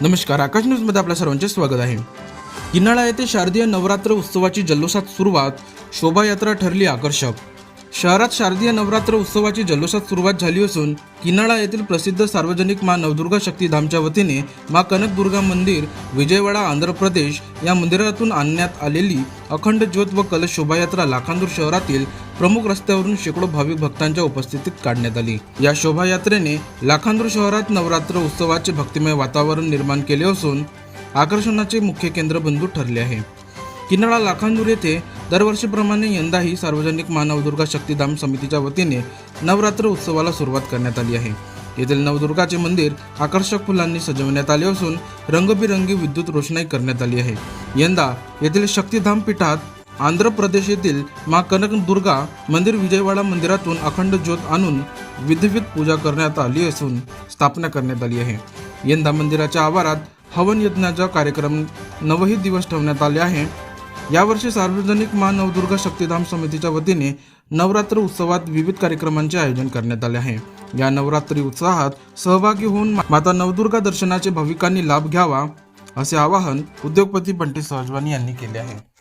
नमस्कार आकाश न्यूजमध्ये आपल्या सर्वांचे स्वागत आहे. किन्हाळा येथे शारदीय नवरात्र उत्सवाची जल्लोषात सुरुवात शोभायात्रा ठरली आकर्षक. शहरात शारदीय नवरात्र उत्सवाची जल्लोषात सुरुवात झाली असून किनाळा येथील प्रसिद्ध सार्वजनिक मा नवदुर्गा शक्तीधामच्या वतीने मा कनकदुर्गा मंदिर विजयवाडा आंध्र प्रदेश या मंदिरातून आणण्यात आलेली अखंड ज्योत व कलश शोभायात्रा लाखांदूर शहरातील प्रमुख रस्त्यावरून शेकडो भाविक भक्तांच्या उपस्थितीत काढण्यात आली. या शोभायात्रेने लाखांदूर शहरात नवरात्र उत्सवाचे भक्तिमय वातावरण निर्माण केले असून आकर्षणाचे मुख्य केंद्रबिंदू ठरले आहे. किनाळा लाखांदूर येथे दरवर्षीप्रमाणे यंदाही सार्वजनिक मानवदुर्गा शक्तीधाम समितीच्या वतीने नवरात्र उत्सवाला सुरुवात करण्यात आली आहे. येथील नवदुर्गाचे मंदिर आकर्षक फुलांनी सजवण्यात आले असून रंगबिरंगी विद्युत रोषणाई करण्यात आली आहे. यंदा येथील शक्तीधाम पीठात आंध्र प्रदेश येथील मा कनकदुर्गा मंदिर विजयवाडा मंदिरातून अखंड ज्योत आणून विधिवत पूजा करण्यात आली असून स्थापना करण्यात आली आहे. यंदा मंदिराच्या आवारात हवन यज्ञाचा कार्यक्रम नवही दिवस ठेवण्यात आले आहे. यावर्षी सार्वजनिक मा नवदुर्गा समितीच्या वतीने नवरात्र उत्सवात विविध कार्यक्रमांचे आयोजन करण्यात आले आहे. या नवरात्री उत्साहात सहभागी होऊन माता नवदुर्गा दर्शनाचे भाविकांनी लाभ घ्यावा असे आवाहन उद्योगपती बंटी सहजवानी यांनी केले आहे.